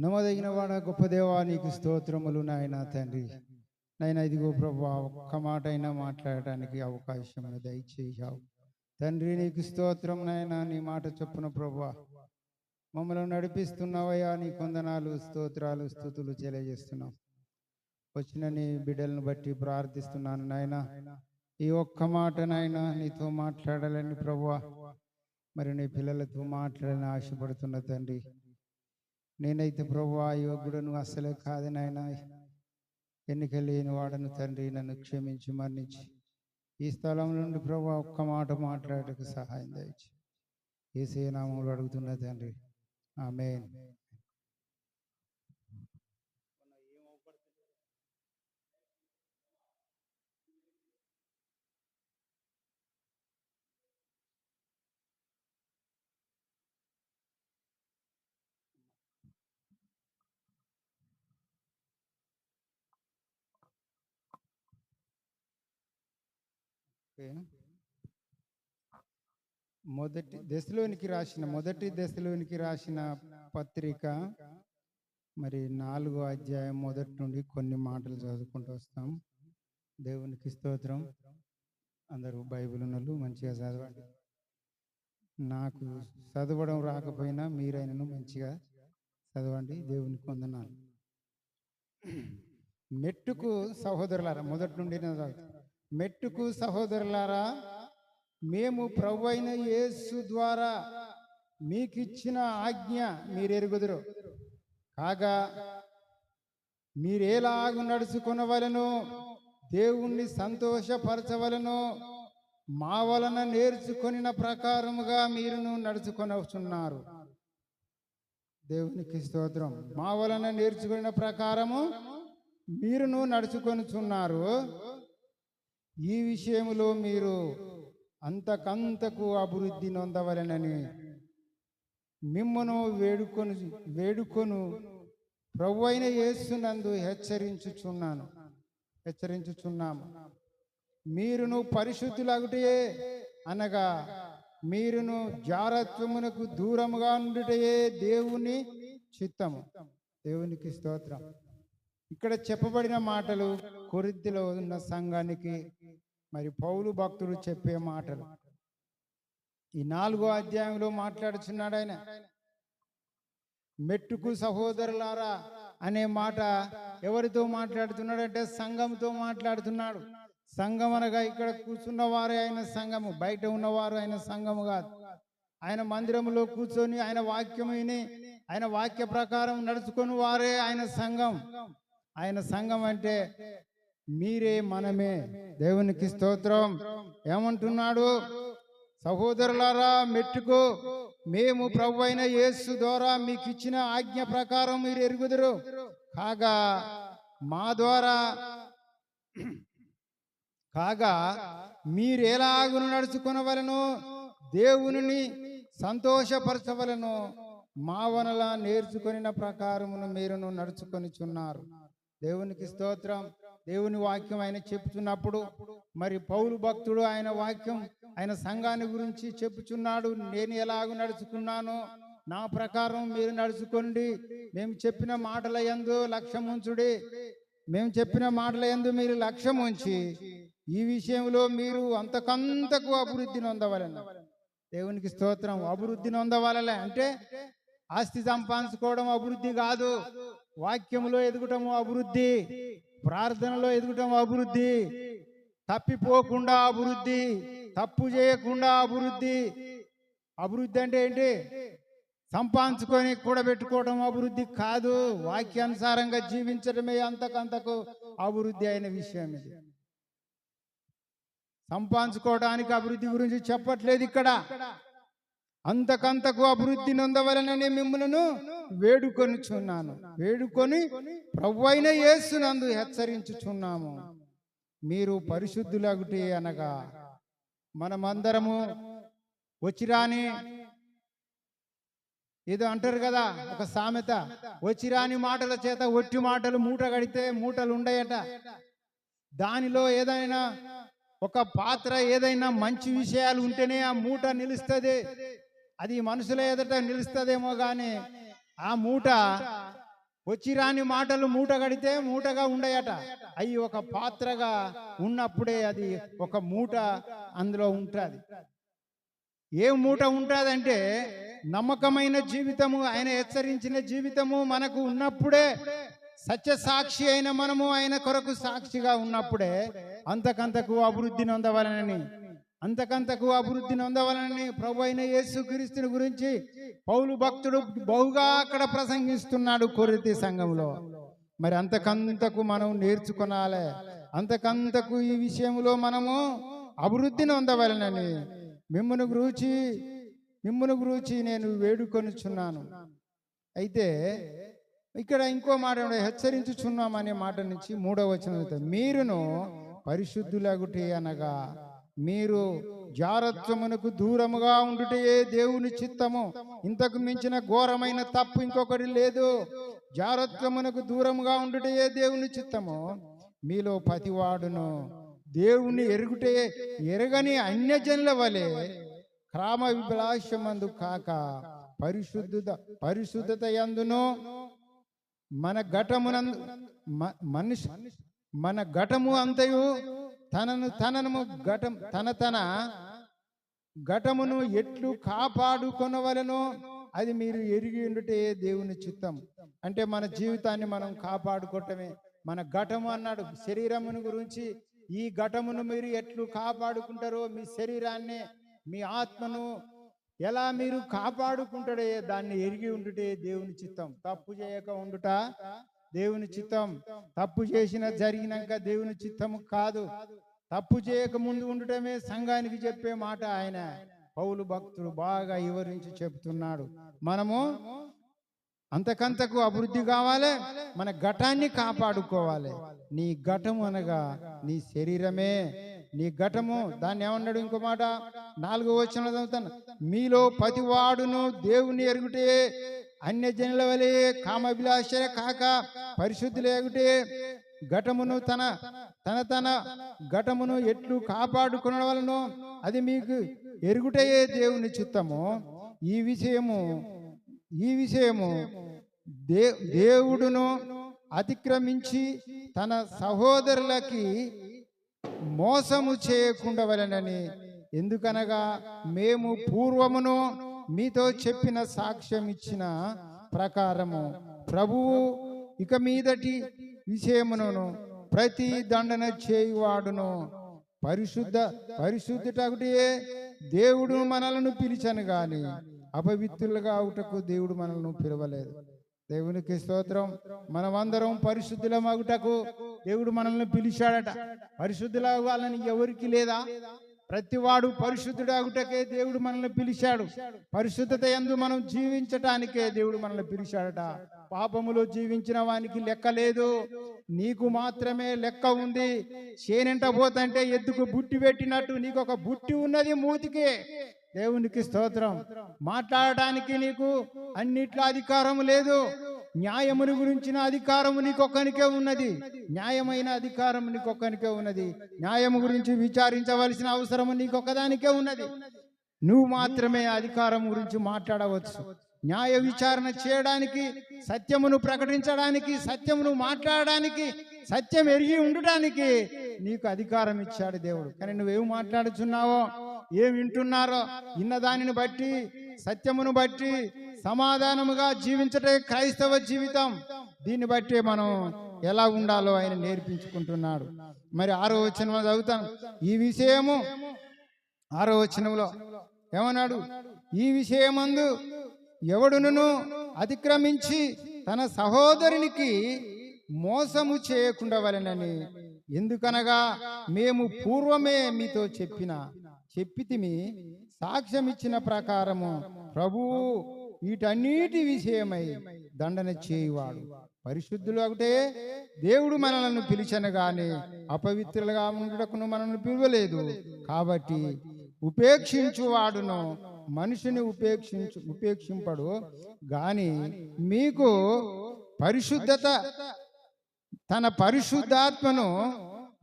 నమ్మదగిన వాడ గొప్ప దేవా నీకు స్తోత్రములు నాయన తండ్రి. నాయన ఇదిగో ప్రభా ఒక్క మాట అయినా మాట్లాడటానికి అవకాశం దయచేయావు. తండ్రి నీకు స్తోత్రం నాయన నీ మాట చొప్పున ప్రభా. మమ్మల్ని నడిపిస్తున్నావయ్యా నీ కొందనాలు స్తోత్రాలు స్థుతులు తెలియజేస్తున్నాం. వచ్చిన నీ బిడ్డలను బట్టి ప్రార్థిస్తున్నాను నాయన. ఈ ఒక్క మాట నాయన నీతో మాట్లాడాలని ప్రభా. మరి నీ పిల్లలతో మాట్లాడాలని ఆశపడుతున్న తండ్రి. నేనైతే ప్రభు యోగుడను అసలే కాదు నాయన. ఎన్నిక లేని వాడను తండ్రి నన్ను క్షమించి మరణించి. ఈ స్థలం నుండి ప్రభు ఒక్క మాట మాట్లాడటకు సహాయం దయచి ఏసే నామంలో అడుగుతున్న తండ్రి. ఆమె మొదటి దశలోనికి రాసిన మొదటి దశలోనికి రాసిన పత్రిక మరి నాలుగో అధ్యాయం మొదటి నుండి కొన్ని మాటలు చదువుకుంటూ వస్తాం. దేవునికి స్తోత్రం. అందరూ బైబిల్ ఉన్నలు మంచిగా చదవండి. నాకు చదవడం రాకపోయినా మీరైనను మంచిగా చదవండి. దేవునికి వందనాలు. మెట్టుకు సహోదరులారా మొదటి నుండి నేను చదువుతాను. మెట్టుకు సహోదరులారా మేము ప్రభు అయిన యేసు ద్వారా మీకిచ్చిన ఆజ్ఞ మీరెరుగుదురు. కాగా మీరేలాగు నడుచుకునవలను దేవుణ్ణి సంతోషపరచవలను మా వలన నేర్చుకొనిన ప్రకారముగా మీరును నడుచుకొనవచ్చున్నారు దేవునికి స్తోత్రం. మా వలన నేర్చుకున్న ప్రకారము మీరును నడుచుకొనుచున్నారు. ఈ విషయంలో మీరు అంతకంతకు అభివృద్ధి నొందవలెనని మిమ్మను వేడుకొని వేడుకొను. ప్రభు అయిన యేసునందు హెచ్చరించుచున్నాను. హెచ్చరించుచున్నాము. మీరును పరిశుద్ధులగుటయే అనగా మీరును జారత్వమునకు దూరముగా ఉండుటయే దేవుని చిత్తము. దేవునికి స్తోత్రం. ఇక్కడ చెప్పబడిన మాటలు కొరిద్దిలో ఉన్న సంఘానికి మరి పౌలు భక్తుడు చెప్పే మాటలు. ఈ నాలుగో అధ్యాయంలో మాట్లాడుచున్నాడు ఆయన. మెట్టుకు సహోదరులారా అనే మాట ఎవరితో మాట్లాడుతున్నాడంటే సంఘంతో మాట్లాడుతున్నాడు. సంఘం అనగా ఇక్కడ కూర్చున్న వారే ఆయన సంఘము బయట ఉన్నవారు ఆయన సంఘము కాదు. ఆయన మందిరంలో కూర్చొని ఆయన వాక్యం విని ఆయన వాక్య ప్రకారం నడుచుకొని వారే ఆయన సంఘం. ఆయన సంఘం అంటే మీరే మనమే. దేవునికి స్తోత్రం. ఏమంటున్నాడు? సహోదరులారా మెట్టుకు. మేము ప్రభు అయిన యేసు ద్వారా మీకు ఇచ్చిన ఆజ్ఞ ప్రకారం మీరు ఎరుగుదురు. కాగా మా ద్వారా కాగా మీరు ఎలాగును నడుచుకునవలను? దేవుని సంతోషపరచవలను. మా వనల నేర్చుకుని ప్రకారమును మీరును నడుచుకొనిచున్నారు. దేవునికి స్తోత్రం. దేవుని వాక్యం ఆయన చెప్పుచున్నప్పుడు మరి పౌలు భక్తుడు ఆయన వాక్యం ఆయన సంఘాన్ని గురించి చెప్పుచున్నాడు నేను ఎలాగ నడుచుకున్నాను నా ప్రకారం మీరు నడుచుకోండి. మేము చెప్పిన మాటల ఎందు లక్ష్యం ఉంచుడి. మేము చెప్పిన మాటల ఎందు మీరు లక్ష్యం ఉంచి ఈ విషయంలో మీరు అంతకంతకు అభివృద్ధి నొందవలెను. దేవునికి స్తోత్రం. అభివృద్ధి నొందవలలే. అంటే ఆస్తి సంపాదించుకోవడం అభివృద్ధి కాదు. వాక్యములో ఎదుగుటము అభివృద్ధి. ప్రార్థనలో ఎదుగుటం అభివృద్ధి. తప్పిపోకుండా అభివృద్ధి. తప్పు చేయకుండా అభివృద్ధి. అభివృద్ధి అంటే ఏంటి? సంపాదించుకొని కూడబెట్టుకోవడం అభివృద్ధి కాదు. వాక్యానుసారంగా జీవించడమే అంతకంతకు అభివృద్ధి అయిన విషయం ఇది. సంపాదించుకోవడానికి అభివృద్ధి గురించి చెప్పట్లేదు ఇక్కడ. అంతకంతకు అభివృద్ధి నొందవలనని మిమ్మల్ని వేడుకొనిచున్నాను. వేడుకొని ప్రభు అయిన యేసునందు హెచ్చరించుచున్నాము. మీరు పరిశుద్ధులగుటే అనగా మనమందరము వచ్చిరాని ఏదో అంటారు కదా ఒక సామెత వచ్చిరాని మాటల చేత ఒట్టి మాటలు మూట కడితే మూటలు ఉండయట. దానిలో ఏదైనా ఒక పాత్ర ఏదైనా మంచి విషయాలు ఉంటేనే ఆ మూట నిలుస్తుంది. అది మనుషుల ఎదుట నిలుస్తుందేమో కానీ ఆ మూట వచ్చి రాని మాటలు మూట కడితే మూటగా ఉండయట. అవి ఒక పాత్రగా ఉన్నప్పుడే అది ఒక మూట అందులో ఉంటుంది. ఏ మూట ఉంటుందంటే నమ్మకమైన జీవితము ఆయన హెచ్చరించిన జీవితము మనకు ఉన్నప్పుడే సత్య సాక్షి అయిన మనము ఆయన కొరకు సాక్షిగా ఉన్నప్పుడే అంతకంతకు అభివృద్ధి నొందవలనని అంతకంతకు అభివృద్ధి నొందవలనని ప్రభు అయిన యేసుక్రీస్తుని గురించి పౌలు భక్తుడు బహుగా అక్కడ ప్రసంగిస్తున్నాడు కొరితి సంఘంలో. మరి అంతకంతకు మనం నేర్చుకోనాలి. అంతకంతకు ఈ విషయంలో మనము అభివృద్ధిని నొందవలనని మిమ్మను గురించి మిమ్మను గురించి నేను వేడుకొనుచున్నాను. అయితే ఇక్కడ ఇంకో మాట హెచ్చరించుచున్నాం అనే మాట నుంచి మూడవ వచనం చదువుతాం. మీరును పరిశుద్ధులగుటి అనగా మీరు జారత్వమునకు దూరముగా ఉండుటయే దేవుని చిత్తము. ఇంతకు మించిన ఘోరమైన తప్పు ఇంకొకటి లేదు. జారత్వమునకు దూరముగా ఉండుటయే దేవుని చిత్తము. మీలో పతివాడును దేవుని ఎరుగుటే ఎరగని అన్యజనుల వలె క్రామ విభిలాషమందు కాక పరిశుద్ధత పరిశుద్ధత యందును మన ఘటమునందు మనిషి మన ఘటము అంతయు తనను తనను ఘటం తన తన ఘటమును ఎట్లు కాపాడుకొనవలెనో అది మీరు ఎరిగి ఉండుటే దేవుని చిత్తం. అంటే మన జీవితాన్ని మనం కాపాడుకోవటమే. మన ఘటము అన్నాడు శరీరమును గురించి. ఈ ఘటమును మీరు ఎట్లు కాపాడుకుంటారో మీ శరీరాన్ని మీ ఆత్మను ఎలా మీరు కాపాడుకుంటాడే దాన్ని ఎరిగి ఉండుటే దేవుని చిత్తం. తప్పు చేయక ఉండుట దేవుని చిత్తం తప్పు చేసిన జరిగినాక దేవుని చిత్తము కాదు. తప్పు చేయక ముందు ఉండటమే సంఘానికి చెప్పే మాట ఆయన. పౌలు భక్తుడు బాగా వివరించి చెప్తున్నాడు. మనము అంతకంతకు అభివృద్ధి కావాలి మన ఘటాన్ని కాపాడుకోవాలి. నీ ఘటము అనగా నీ శరీరమే. నీ ఘటము దాన్ని ఏమన్నాడు ఇంకో మాట? నాలుగో వచ్చిన చదువుతాను. మీలో ప్రతివాడును దేవుని ఎరుగుటే. అన్య జనుల వలె కామభిలాష కాక పరిశుద్ధులేగుటే ఘటమును తన తన తన ఘటమును ఎట్లు కాపాడుకునవలను అది మీకు ఎరుగుటయే దేవుని చిత్తము. ఈ విషయము ఈ విషయము దే దేవుడును అతిక్రమించి తన సహోదరులకి మోసము చేయకుండా వలనని. ఎందుకనగా మేము పూర్వమును మీతో చెప్పిన సాక్ష్యం ఇచ్చిన ప్రకారము ప్రభువు ఇక మీదటి విషయమును ప్రతి దండన చేయువాడును. పరిశుద్ధ పరిశుద్ధుటకుటే దేవుడు మనలను పిలిచను గాని అపవిత్రులుగా అవుటకు దేవుడు మనల్ని పిలవలేదు. దేవునికి స్తోత్రం. మనమందరం పరిశుద్ధులమగుటకు దేవుడు మనల్ని పిలిచాడట. పరిశుద్ధులవ్వాలని ఎవరికి లేదా? ప్రతివాడు పరిశుద్ధుడాగుటకే దేవుడు మనల్ని పిలిచాడు. పరిశుద్ధత ఎందు మనం జీవించటానికే దేవుడు మనల్ని పిలిచాడట. పాపములో జీవించిన వానికి లెక్క లేదు. నీకు మాత్రమే లెక్క ఉంది. చేనింట పోతంటే ఎద్దుకు బుట్టి పెట్టినట్టు నీకు ఒక బుట్టి ఉన్నది మూతికి. దేవునికి స్తోత్రం. మాట్లాడటానికి నీకు అన్నిట్లో అధికారం లేదు. న్యాయముని గురించిన అధికారము నీకొక్కనికే ఉన్నది. న్యాయమైన అధికారం నీకొక్కనికే ఉన్నది. న్యాయము గురించి విచారించవలసిన అవసరము నీకొక్కదానికే ఉన్నది. నువ్వు మాత్రమే అధికారం గురించి మాట్లాడవచ్చు. న్యాయ విచారణ చేయడానికి సత్యమును ప్రకటించడానికి సత్యమును మాట్లాడడానికి సత్యం ఎరిగి ఉండటానికి నీకు అధికారం ఇచ్చాడు దేవుడు. కానీ నువ్వేం మాట్లాడుచున్నావో ఏం వింటున్నారో ఇన్న దానిని బట్టి సత్యమును బట్టి సమాధానముగా జీవించటే క్రైస్తవ జీవితం. దీన్ని బట్టి మనం ఎలా ఉండాలో ఆయన నేర్పించుకుంటున్నాడు. మరి ఆరో వచనం చదువుతాను. ఈ విషయము ఆరో వచనంలో ఏమన్నాడు? ఈ విషయమందు ఎవడును అతిక్రమించి తన సహోదరునికి మోసము చేయకుండా వలనని. ఎందుకనగా మేము పూర్వమే మీతో చెప్పిన చెప్పితిమి సాక్ష్యం ఇచ్చిన ప్రకారము. ప్రభువు వీటన్నిటి విషయమై దండన చేయువాడు. పరిశుద్ధులు ఒకటే. దేవుడు మనలను పిలిచనగానే అపవిత్రులుగా ఉండటకును మనల్ని పిలవలేదు. కాబట్టి ఉపేక్షించువాడును. మనిషిని ఉపేక్షించు ఉపేక్షింపడు. గాని మీకు పరిశుద్ధత తన పరిశుద్ధాత్మను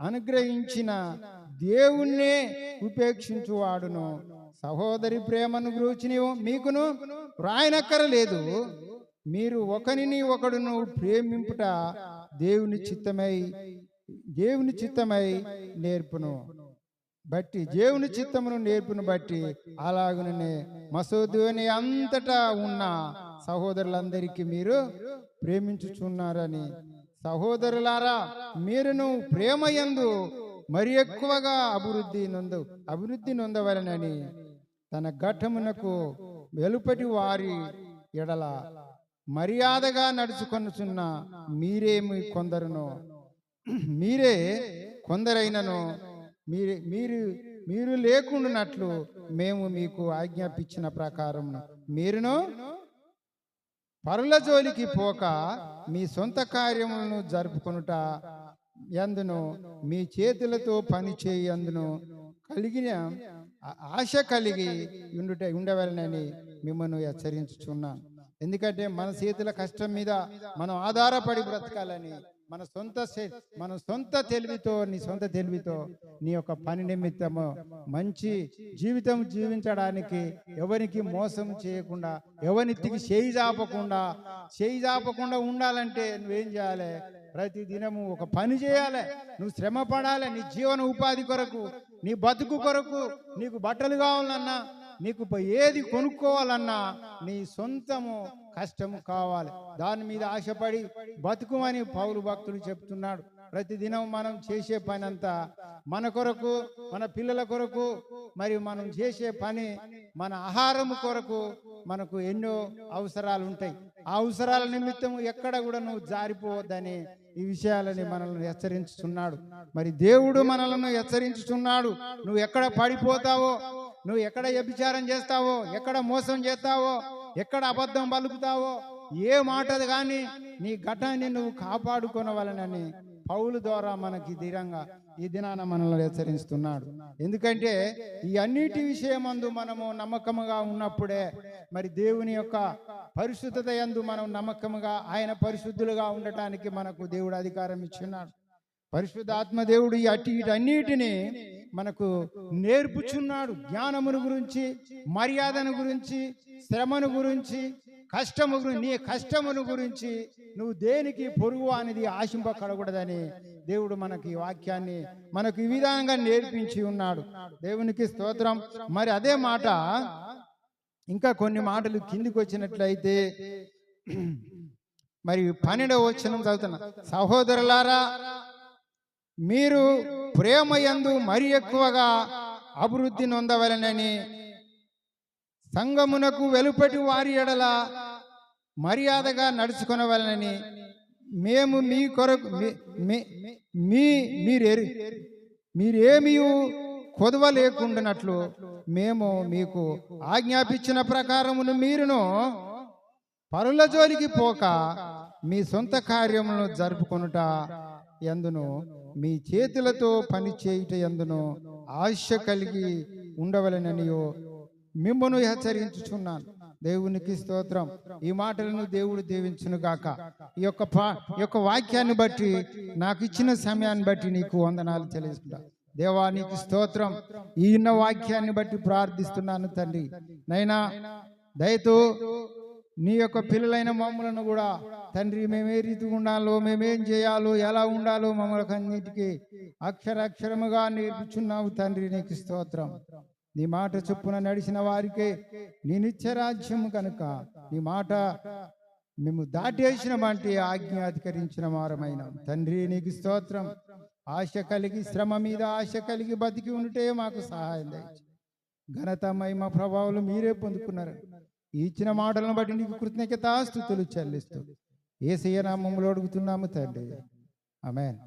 అనుగ్రహించిన దేవుణ్ణే ఉపేక్షించువాడును. సహోదరి ప్రేమను గురించి నీవు మీకును రాయనక్కరలేదు. మీరు ఒకరిని ఒకడును ప్రేమింపుట దేవుని చిత్తమై దేవుని చిత్తమై నేర్పును. బట్టి దేవుని చిత్తమును నేర్పును బట్టి అలాగనే మసోదుని అంతటా ఉన్న సహోదరులందరికీ మీరు ప్రేమించుచున్నారని. సహోదరులారా మీరును ప్రేమ యందు మరి ఎక్కువగా అభివృద్ధి నొందు అభివృద్ధి నొందవలనని తన ఘట్టమునకు వెలుపటి వారి ఎడల మర్యాదగా నడుచుకొనుచున్న మీరేమి కొందరునో మీరే కొందరైనను మీరే మీరు మీరు లేకుండానట్లు మేము మీకు ఆజ్ఞాపించిన ప్రకారం మీరును పరుల జోలికి పోక మీ సొంత కార్యములను జరుపుకొనుట ఎందును మీ చేతులతో పని చేయందును కలిగిన ఆశ కలిగి ఉండుట ఉండవలనని మిమ్మల్ని హెచ్చరించుచున్నాను. ఎందుకంటే మన చేతుల కష్టం మీద మనం ఆధారపడి బ్రతకాలని మన సొంత మన సొంత తెలివితో నీ సొంత తెలివితో నీ యొక్క పని నిమిత్తము మంచి జీవితం జీవించడానికి ఎవరికి మోసం చేయకుండా ఎవరికి చేయి జాపకుండా చేయి జాపకుండా ఉండాలంటే నువ్వేం చేయాలి? ప్రతి దినము ఒక పని చేయాలి. నువ్వు శ్రమ పడాలి. నీ జీవన ఉపాధి కొరకు నీ బతుకు కొరకు నీకు బట్టలు కావాలన్నా నీకు ఏది కొనుక్కోవాలన్నా నీ సొంతము కష్టం కావాలి. దాని మీద ఆశపడి బతుకుమని పౌరు భక్తులు చెప్తున్నాడు. ప్రతిదినం మనం చేసే పని అంతా మన కొరకు మన పిల్లల కొరకు మరియు మనం చేసే పని మన ఆహారం కొరకు మనకు ఎన్నో అవసరాలు ఉంటాయి ఆ అవసరాల నిమిత్తం ఎక్కడ కూడా నువ్వు జారిపోవద్దని ఈ విషయాలని మనల్ని హెచ్చరించుతున్నాడు మరి దేవుడు మనలను హెచ్చరించుతున్నాడు నువ్వు ఎక్కడ పడిపోతావో నువ్వు ఎక్కడ వ్యభిచారం చేస్తావో ఎక్కడ మోసం చేస్తావో ఎక్కడ అబద్ధం పలుకుతావో? ఏ మాటది కానీ నీ ఘటాన్ని నువ్వు కాపాడుకోనవలనని పౌలు ద్వారా మనకి ధీరంగా ఈ దినాన మనల్ని హెచ్చరిస్తున్నాడు. ఎందుకంటే ఈ అన్నిటి విషయమందు మనము నమ్మకముగా ఉన్నప్పుడే మరి దేవుని యొక్క పరిశుద్ధత ఎందు మనం నమ్మకముగా ఆయన పరిశుద్ధులుగా ఉండటానికి మనకు దేవుడు అధికారం ఇచ్చున్నాడు. పరిశుద్ధ ఆత్మదేవుడు ఈ అటు ఇటు అన్నిటినీ మనకు నేర్పుచున్నాడు జ్ఞానమును గురించి మర్యాదను గురించి శ్రమను గురించి కష్టము గురించి నీ కష్టమును గురించి నువ్వు దేనికి పొరుగు అనేది ఆశింపకడకూడదని దేవుడు మనకి ఈ వాక్యాన్ని మనకు ఈ విధంగా నేర్పించి ఉన్నాడు. దేవునికి స్తోత్రం. మరి అదే మాట ఇంకా కొన్ని మాటలు కిందికి వచ్చినట్లయితే మరి పన్నెండవ వచనం చదువుతున్నా. సహోదరులారా మీరు ప్రేమ యందు మరి ఎక్కువగా అభివృద్ధి నొందవలనని సంగమునకు వెలుపటి వారి ఎడల మర్యాదగా నడుచుకొనవలనని మేము మీ కొరకు మీ- మీ- మీరేమీ కొదవ లేకుండానట్లు మేము మీకు ఆజ్ఞాపించిన ప్రకారమును మీరును పరుల జోలికి పోక మీ సొంత కార్యములను జరుపుకొనుట ఎందును? మీ చేతులతో పని చేయుట ఎందును ఆశ కలిగి ఉండవలననియో మిమ్మను హెచ్చరించుచున్నాను. దేవునికి స్తోత్రం. ఈ మాటలను దేవుడు దీవించును గాక. ఈ యొక్క పా- ఈ యొక్క వాక్యాన్ని బట్టి నాకు ఇచ్చిన సమయాన్ని బట్టి నీకు వందనాలు తెలుసుకుంటా దేవా నీకు స్తోత్రం. ఈ వాక్యాన్ని బట్టి ప్రార్థిస్తున్నాను తండ్రి. నైనా దయతో నీ యొక్క పిల్లలైన మమ్మలను కూడా తండ్రి మేమే రీతి ఉండాలో మేమేం చేయాలో ఎలా ఉండాలో మమ్మల్ని అన్నిటికీ అక్షరాక్షరముగా నేర్పుచున్నావు తండ్రి నీకు స్తోత్రం. నీ మాట చొప్పున నడిచిన వారికే నీ నిత్యరాజ్యం కనుక నీ మాట మేము దాటేసిన వంటి ఆజ్ఞ అధికరించిన వారమైన. తండ్రి నీకు స్తోత్రం. ఆశ కలిగి శ్రమ మీద ఆశ కలిగి బతికి ఉంటే మాకు సహాయం దయచేయి. ఘనత మహిమ ప్రభావాలు మీరే పొందుకున్నారు. ఇచ్చిన మాటలను బట్టి నీకు కృతజ్ఞతాస్తుతులు చెల్లిస్తూ. ఏసయ్య నామములో అడుగుతున్నాము తండ్రి. ఆమెన్.